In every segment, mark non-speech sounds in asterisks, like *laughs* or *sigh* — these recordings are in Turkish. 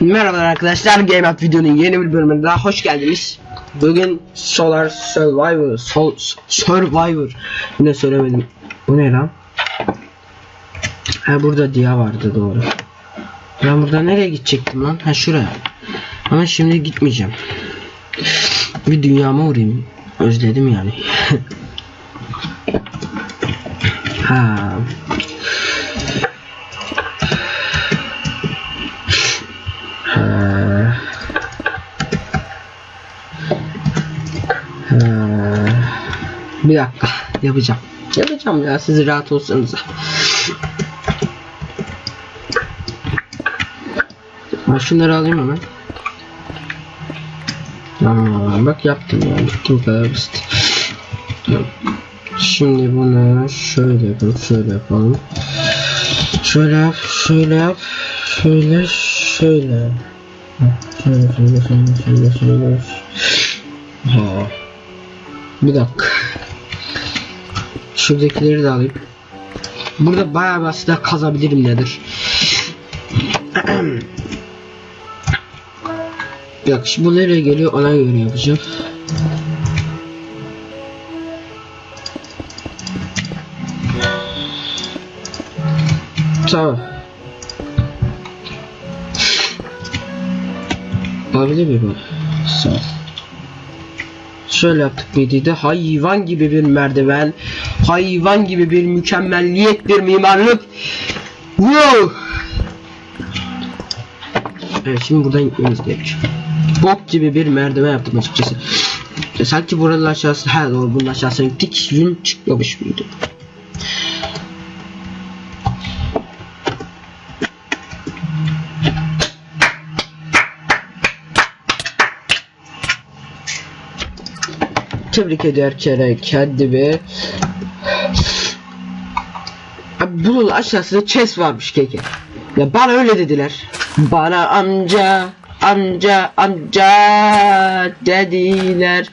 Merhaba arkadaşlar Game Up videonun yeni bir bölümüne daha hoş geldiniz. Bugün Solar Survivor Sol Survivor yine söylemedim. Bu ne lan? Ha burada Dia vardı doğru. Ben burada nereye gidecektim lan? Ha şuraya. Ama şimdi gitmeyeceğim. Bir dünyama uğrayayım. Özledim yani. *laughs* Ha. Bir dakika yapacağım. Yapacağım ya siz rahat olsanız. Şunları alayım hemen. Tamam bak yaptım ya. Bitti bu kadar basit. Şimdi bunu şöyle yapalım, şöyle yapalım. Şöyle yap, şöyle yap, şöyle, şöyle. Şöyle, şöyle, şöyle, şöyle, şöyle. Ha. Bir dakika. Şuradakileri de alayım. Burada bayağı basit kazabilirim nedir? *clears throat* Yok şimdi bu nereye geliyor ona göre yapacağım. Tamam. Olabilir mi bu? Sağ ol. Şöyle yaptık mıydı de hayvan gibi bir merdiven, hayvan gibi bir mükemmelliyet bir mimarlık. Wow! Evet şimdi buradan gitmemiz gerekiyor. Bok gibi bir merdiven yaptım açıkçası. Sanki buranın aşağısı, ha doğru bunun aşağısına gittik, yün çıkmamış mıydı? Tebrik ederken kendimi bunun aşağısında chest varmış keke. Ya bana öyle dediler. Bana amca amca amca dediler.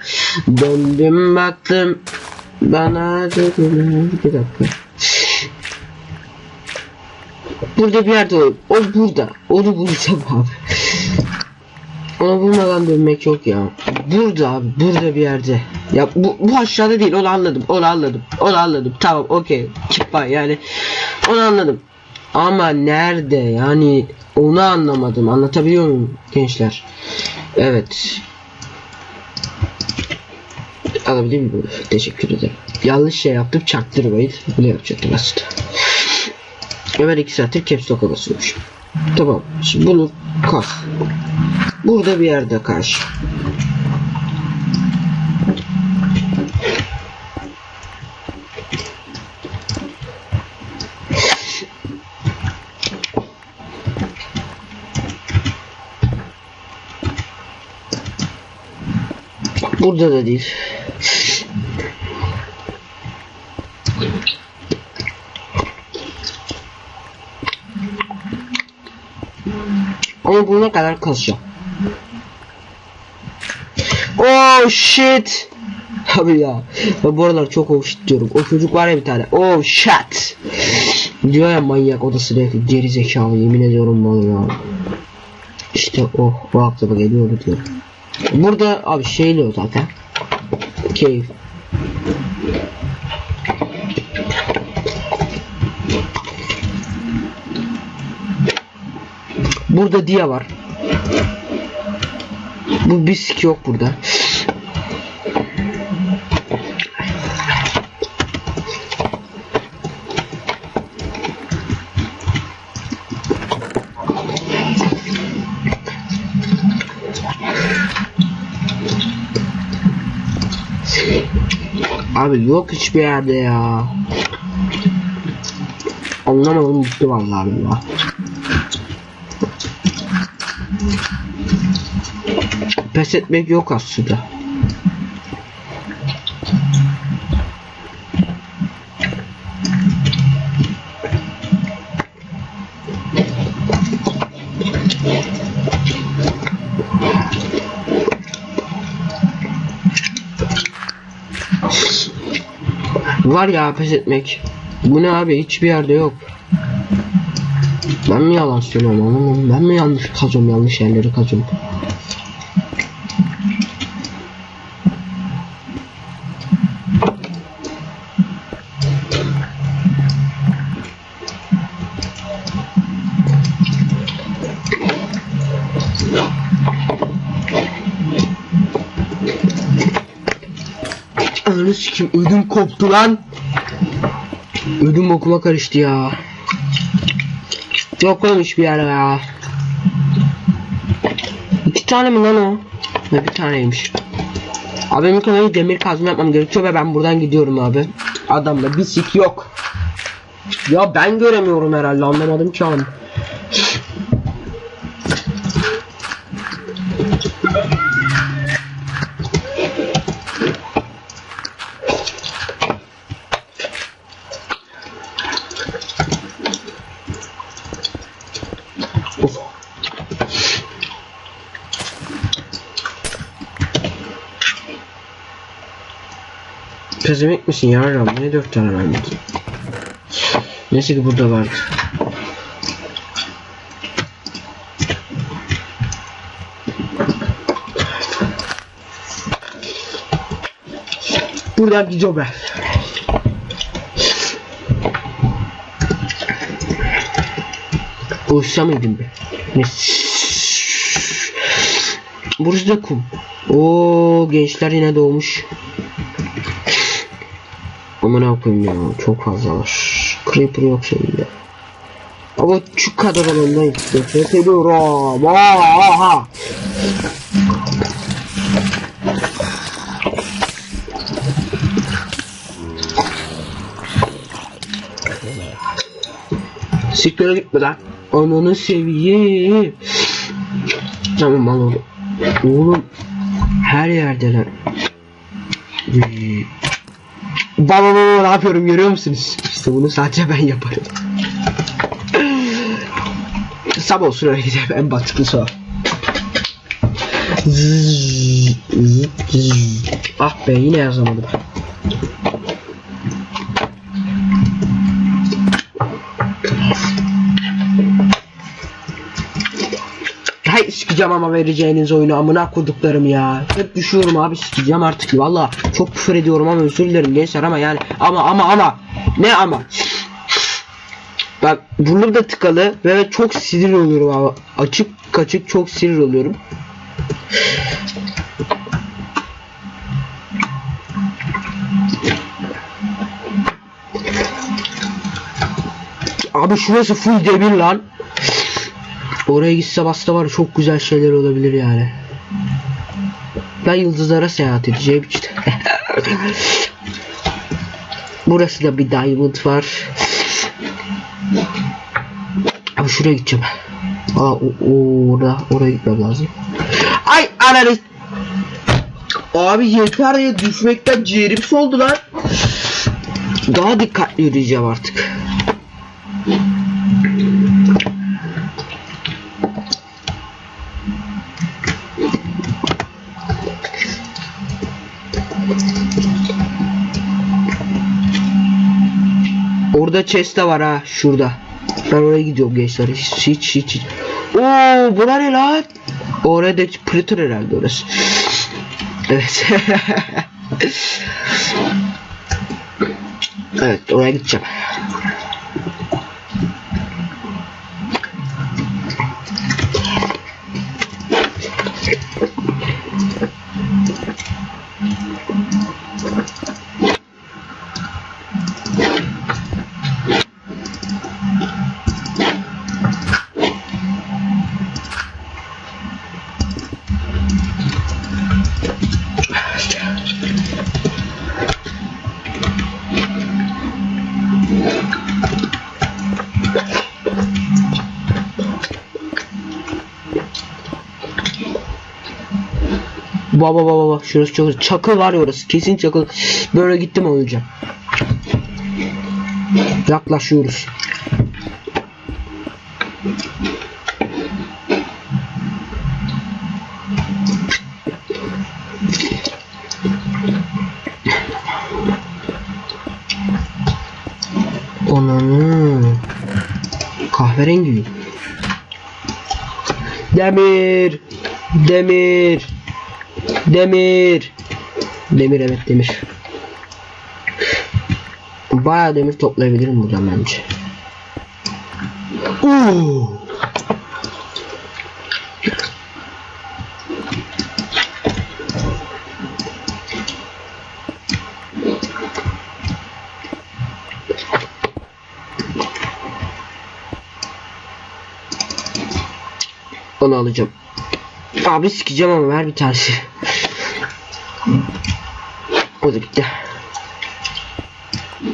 Döndüm baktım bana dediler. Bir dakika. Burada bir yerde o. O burada. Onu bulacağım abi. Onu bulmadan dönmek yok ya. Burada abi. Burada bir yerde. Ya bu, bu aşağıda değil. Onu anladım. Onu anladım. Onu anladım. Tamam okey. Kipa yani. Onu anladım. Ama nerede yani onu anlamadım. Anlatabiliyor muyum gençler? Evet. Alabilir miyim? Teşekkür ederim. Yanlış şey yaptım çaktırmayın. Bunu yapacaktım aslında. Hemen 2 saattir caps basıyormuşum. Tamam. Şimdi bunu kalk. Burada bir yerde karşı. Burada da değil. Ama bulana kadar kazacağım. Oh shit. Abi ya. Ben bu aralar çok oh shit diyorum. O çocuk var ya bir tane. Oh shit. Diyor ya manyak odası belki geri zekalı yemin ediyorum bana ya. İşte o o aklıma geliyor diyorum. Burada abi şeyli o zaten. Keyif. Burada diye var. Bu bisk yok burada. Abi yok hiçbir yerde ya. Anlamadım gitti vallahi ya. Pes etmek yok aslında. Var ya pes etmek. Bu ne abi hiçbir yerde yok. Ben mi yalan söylüyorum ama ben mi yanlış kazıyorum yanlış yerleri kazıyorum. Sikim ödüm koptu lan. Ödüm bokuma karıştı ya. Yok oğlum hiçbir yer ya. İki tane mi lan o? Ne bir taneymiş. Abi benim kanalda demir kazma yapmam gerekiyor ve ben buradan gidiyorum abi. Adamda bir sik yok. Ya ben göremiyorum herhalde anlamadım ki an. Pezemek misin ya Ram? Ne dört tane vermedin? Neyse ki burada vardı. Buradan gidiyorum ben. Uyuşsa mıydım be? Burası da kum. Oo gençler yine doğmuş. Aman ne yapayım ya çok fazla var. Creeper yok seninle. Ama şu kadar alandan nefret ediyorum. Aha. Siktir gitme lan. Ananı seveyim. Tamam al oğlum. Oğlum her yerdeler. Baba baba ne yapıyorum görüyor musunuz? İşte bunu sadece ben yaparım. Sabah olsun öyle gidelim en batıklısı o. Ah be yine yazamadım. Hay sikeceğim ama vereceğiniz oyunu amına kurduklarım ya. Hep düşüyorum abi sikeceğim artık valla. Çok küfür ediyorum ama özür dilerim gençler ama yani ama ama ama ne ama Bak burnum da tıkalı ve çok sinir oluyorum abi. Açık kaçık çok sinir oluyorum. Abi şurası full demir lan. Oraya gitse basta var çok güzel şeyler olabilir yani. Ben yıldızlara seyahat edeceğim işte. *laughs* Burası da bir diamond var. Abi şuraya gideceğim. Aa o, o- orada oraya gitmem lazım. Ay ananı. Abi yeter ya düşmekten ciğerim soldu lan. Daha dikkatli yürüyeceğim artık. Orada chest var ha şurada. Ben oraya gidiyorum gençler. Hiç hiç hiç. hiç. Oo bura ne lan? Orada Predator herhalde orası. Evet. *laughs* evet oraya gideceğim. Baba baba bak şurası çok çakıl var ya orası. Kesin çakıl. Böyle gittim öleceğim. Yaklaşıyoruz. Ananı. Kahverengi Demir. Demir. Demir. Demir evet demir. Bayağı demir toplayabilirim buradan bence. Oo. Onu alacağım. Abi sikeceğim ama ver bir tanesi. O da bitti.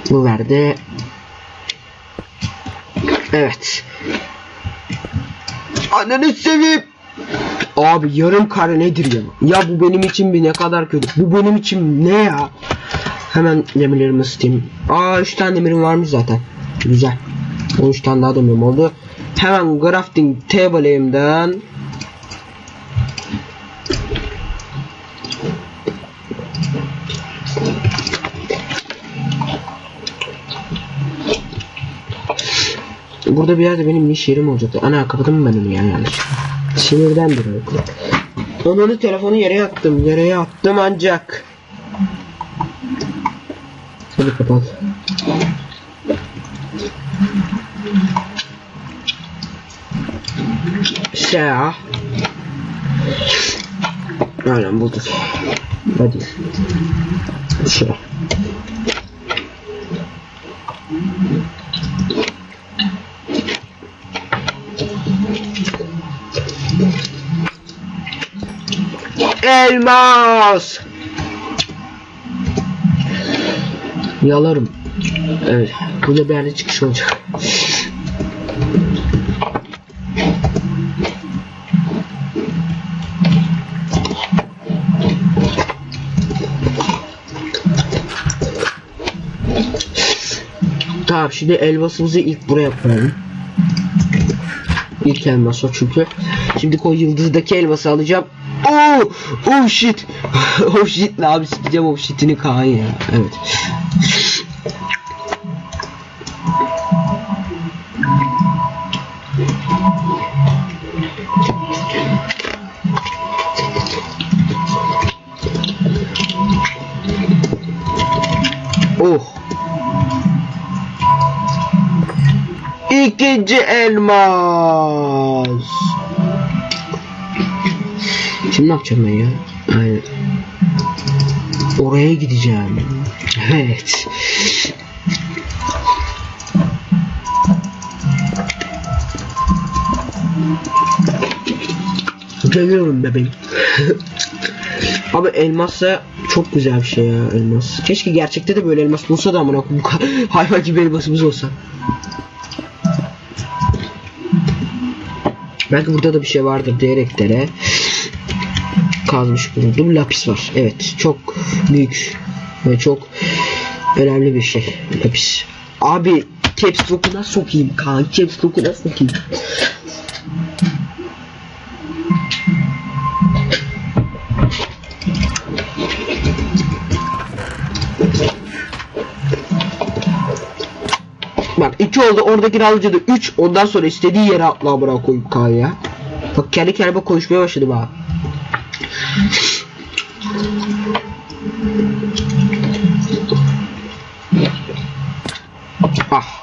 Bu verdi. Evet. Ananı seveyim. Abi yarım kare nedir ya? Ya bu benim için bir ne kadar kötü. Bu benim için ne ya? Hemen demirlerimi ısıtayım. Aa 3 tane demirim varmış zaten. Güzel. 13 tane daha demirim oldu. Hemen crafting table'imden Burada bir yerde benim iş yerim olacaktı. Ana kapadım ben onu ya yanlış. Sinirdendir o. Onunu telefonu yere attım. Yere attım ancak. Hadi kapat. Şey Aynen bulduk. Hadi. Şuraya. Elmas. Yalarım. Evet. Burada bir yerde çıkış olacak. Tamam şimdi elmasımızı ilk buraya koyalım. İlk elmas o çünkü. Şimdi o yıldızdaki elması alacağım. Oh, oh shit. *laughs* oh shit ne abi sikeceğim oh shitini Kaan ya. Evet. Oh. İkinci elmas. Şimdi ne yapacağım ben ya? Aynen. Oraya gideceğim. Evet. Geliyorum bebeğim. *laughs* Abi elmassa çok güzel bir şey ya elmas. Keşke gerçekte de böyle elmas bulsa da amına koyayım. *laughs* Hayvan gibi elmasımız olsa. Belki burada da bir şey vardır diyerek dere kazmış bulundum. Lapis var. Evet. Çok büyük ve çok önemli bir şey. Lapis. Abi caps lock'una sokayım kan. Caps lock'una sokayım. Bak 2 oldu oradaki alıcı da 3 ondan sonra istediği yere atla bırak koyup kan ya. Bak kendi kendime konuşmaya başladım ha. Ah.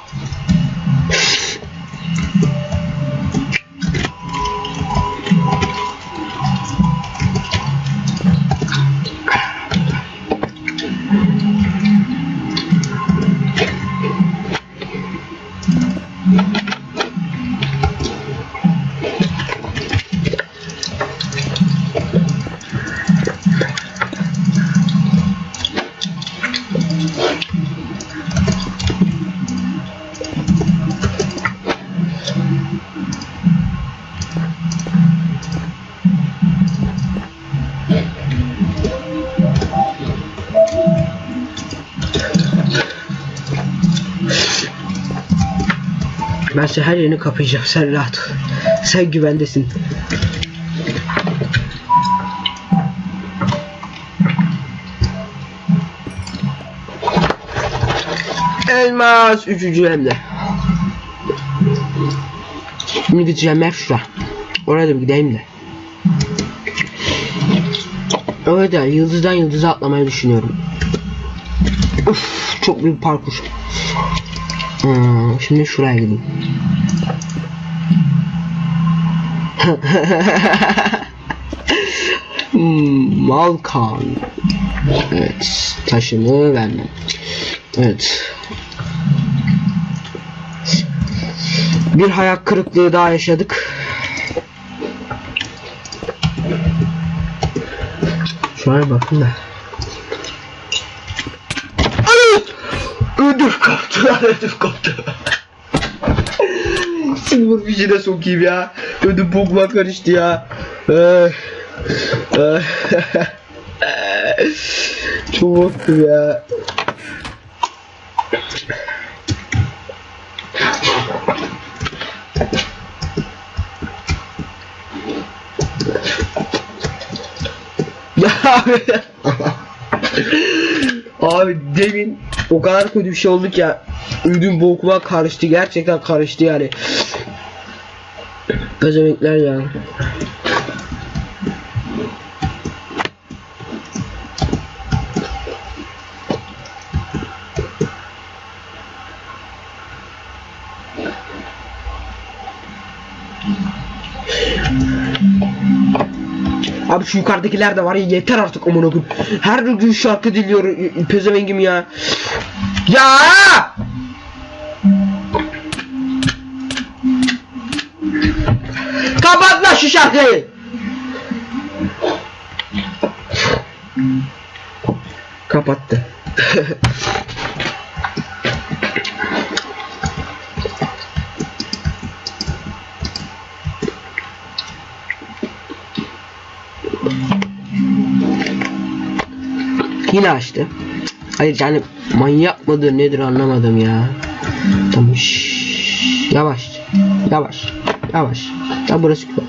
Ben senin her yerini kapayacağım. Sen rahat ol. Sen güvendesin. Elmas üçüncü hem de. Şimdi gideceğim hep şura. Oraya da gideyim de. Öyle de yıldızdan yıldıza atlamayı düşünüyorum. Uf, çok büyük parkur. Hmm, şimdi şuraya gideyim. hmm, Malkan. Evet, taşımı vermem. Evet. Bir hayal kırıklığı daha yaşadık. Şuraya bakın da. Ay! Ödüm koptu lan ödüm koptu. Silver Fish'e sokayım ya. Ödüm bokma karıştı ya. Ay. *laughs* Ay. Çok korktum ya. Ya abi. *laughs* abi demin o kadar kötü bir şey oldu ki ya. Ödüm bokuma karıştı. Gerçekten karıştı yani. Gazemekler ya. Abi şu yukarıdakiler de var ya yeter artık amına koyayım. Her gün şarkı dinliyor pezevengim ya. Ya! Kapat lan şu şarkıyı. Kapattı. *laughs* Yine açtı. Hayır yani manyak mıdır nedir anlamadım ya. Tamam. Yavaş. Yavaş. Yavaş. Ya burası güzel.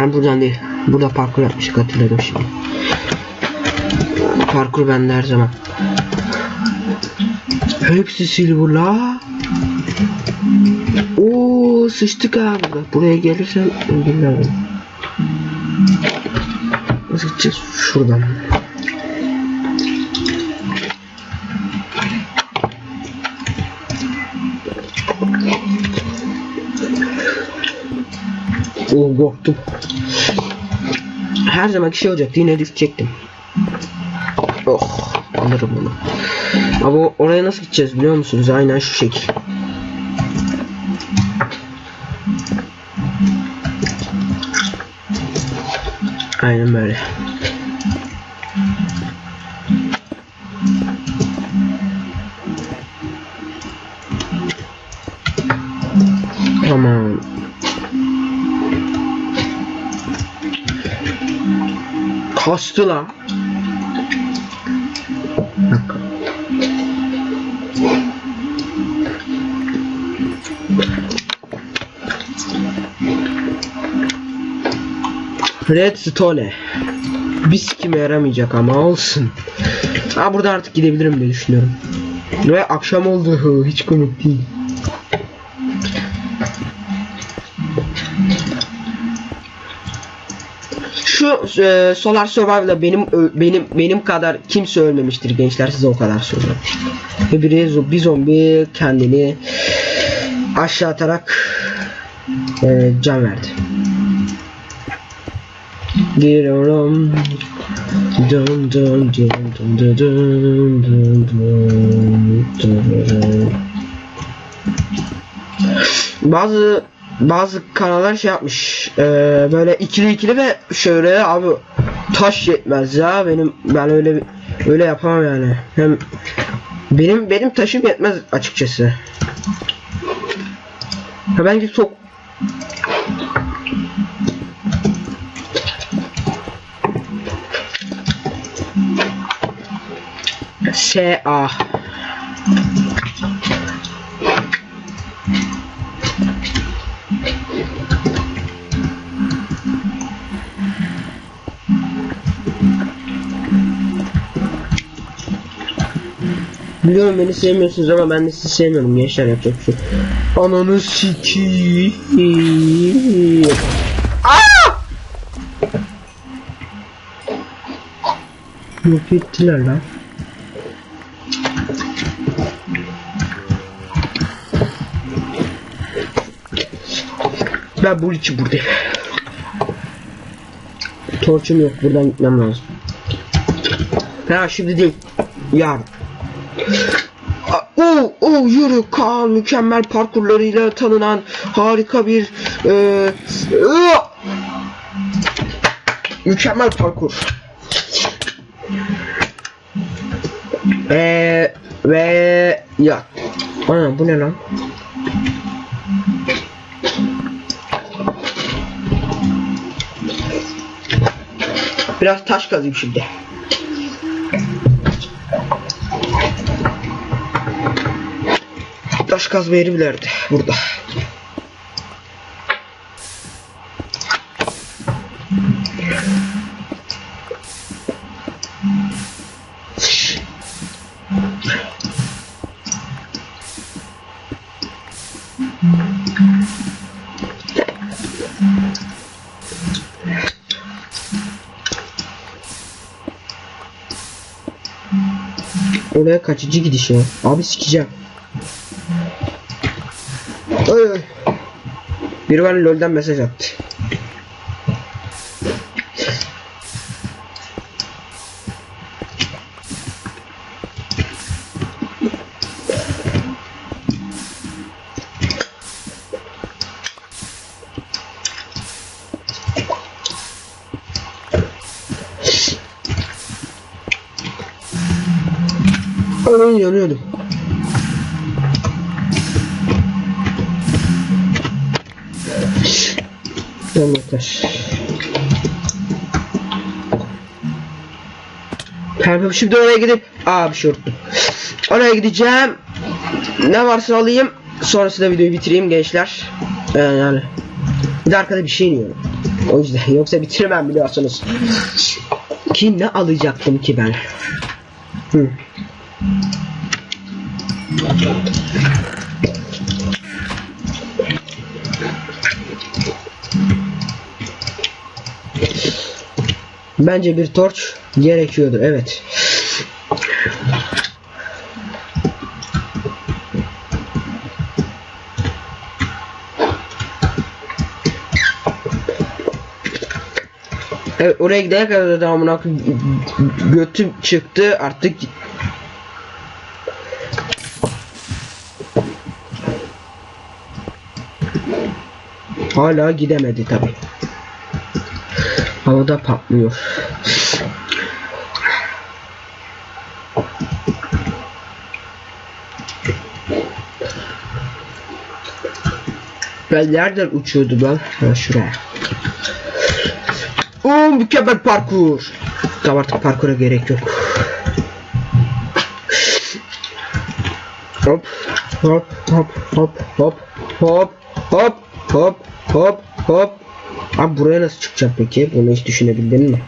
Ben buradan değil. Burada parkur yapmıştık hatırladım şimdi. Parkur bende her zaman. Hepsi silver la. Oo sıçtık abi. Buraya öldürürler beni. Nasıl gideceğiz? Şuradan. Oh korktum. Her zaman şey olacaktı yine düşecektim. Oh alırım bunu. Ama oraya nasıl gideceğiz biliyor musunuz? Aynen şu şekil. Aynen böyle. Tamam. Kastı lan. Redstone. Bir sikime yaramayacak ama olsun. Ha burada artık gidebilirim diye düşünüyorum. Ve akşam oldu. Hiç komik değil. Şu e, Solar Survival'da benim benim benim kadar kimse ölmemiştir gençler size o kadar söylüyorum. Ve biri bir zombi kendini aşağı atarak e, can verdi. Dun dun dun dun dun dun dun dun. Bazı bazı kanallar şey yapmış. Eee, böyle ikili ikili ve şöyle abi taş yetmez ya. Benim ben öyle öyle yapamam yani. Hem benim benim taşım yetmez açıkçası. Ha bence çok S A Biliyorum beni sevmiyorsunuz ama ben de sizi sevmiyorum gençler yapacak bir şey. Ananı sikiyim. Aa! Yok. Ben bu içi buradayım. Torçum yok buradan gitmem lazım. Ha şimdi değil. Yarın. O o yürü Kaan mükemmel parkurlarıyla tanınan harika bir e, e, mükemmel parkur. E, ve ya Ana bu ne lan? Biraz taş kazayım şimdi. Taş kazma yeri bilerdi burada. Oraya kaçıcı gidiş ya. Abi sikeceğim. Ay ay. Biri bana LoL'den mesaj attı. Ay yanıyordum. Tamam yeter. Tamam şimdi oraya gidip aa bir şey unuttum. Oraya gideceğim. Ne varsa alayım. Sonrasında videoyu bitireyim gençler. Ee, yani. Bir de arkada bir şey iniyorum. O yüzden *laughs* yoksa bitirmem biliyorsunuz. Ki ne alacaktım ki ben? Hı. Bence bir torç gerekiyordur. Evet. Evet oraya gidene kadar da amına götüm çıktı artık Hala gidemedi tabi. Havada patlıyor. Ben nereden uçuyordu lan? Ha şuraya. Oo mükemmel parkur. Tamam artık parkura gerek yok. Hop hop hop hop hop hop hop hop hop hop Abi buraya nasıl çıkacağım peki? Bunu hiç düşünebildin mi?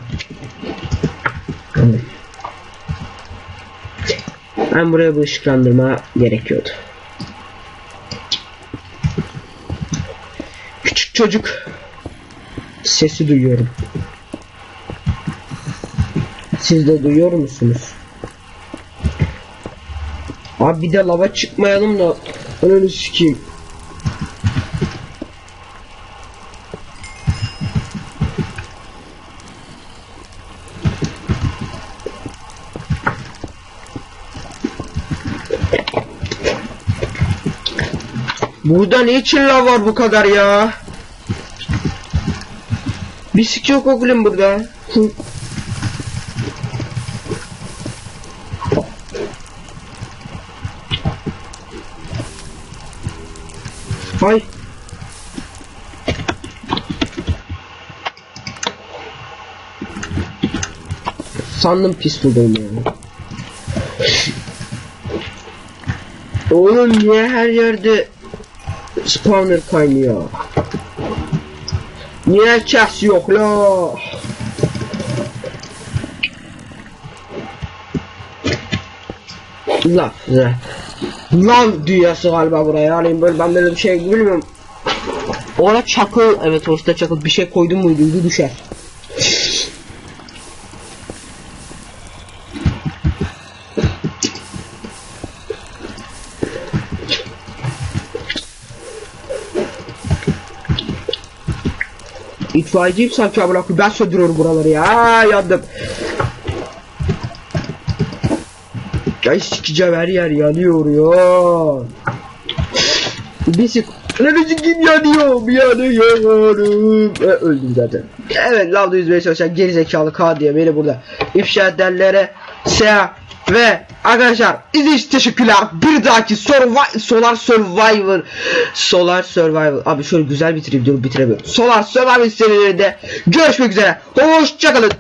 Ben buraya bu ışıklandırma gerekiyordu. Küçük çocuk sesi duyuyorum. Siz de duyuyor musunuz? Abi bir de lava çıkmayalım da önünü sikeyim. Burada ne için lav var bu kadar ya? Bir sik yok oğlum burada. Hay. Sandım pis buldum yani. Oğlum niye her yerde spawner kaynıyor? Niye chest yok la? La. La. Lav dünyası galiba buraya. Yani böyle ben böyle bir şey bilmiyorum. Orada çakıl. Evet orada çakıl. Bir şey koydum muydu? Düşer. İtfaiyeciyim sanki amına koyayım. Ben söndürüyorum buraları ya. Yandım. Ay sikeceğim her yer yanıyor ya. Bir sik... Lan sikim yanıyorum yanıyorum. E, öldüm zaten. Evet lavda yüzmeye çalışan gerizekalı K diye beni burada ifşa edenlere seha ve arkadaşlar izlediğiniz teşekkürler. Bir dahaki Survi Solar Survivor Solar Survivor Abi şöyle güzel bitireyim diyorum bitiremiyorum. Solar Survivor serilerinde görüşmek üzere. Hoşçakalın.